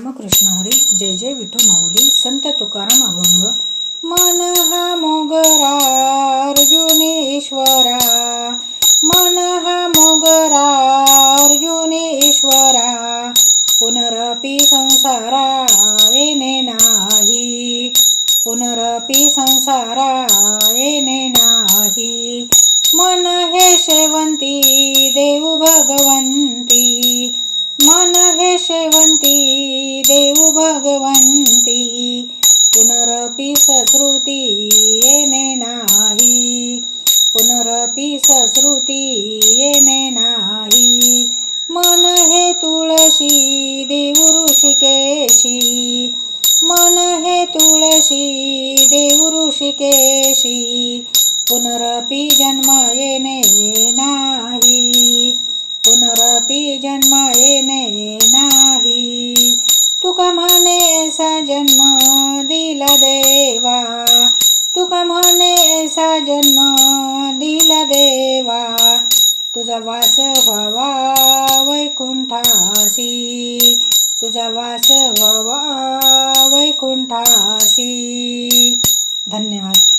रामकृष्ण हरी जय जय विठू माऊली संत तुकाराम अभंग मन हा मोगरा अर्जुनेश्वरा मन हा मोगरा अर्जुनेश्वरा पुनरपि संसारा येणे नाही पुनरपि संसारा येणे नाही मन हे शेवंती देव भगवंती भगवंती पुनरपि सश्रुती येने नाही. पुनरपि सश्रुती येने नाही. मन हे तुळशी देव ऋषिकेशी. मन हे तुळशी देव ऋषिकेशी. पुनरपि जन्म येणे नाही. ऐसा जन्म दिला देवा तुका म्हणे ऐसा जन्म दिला देवा तुझा वास व्हावा वैकुंठासी तुझा वास व्हावा वैकुंठासी धन्यवाद.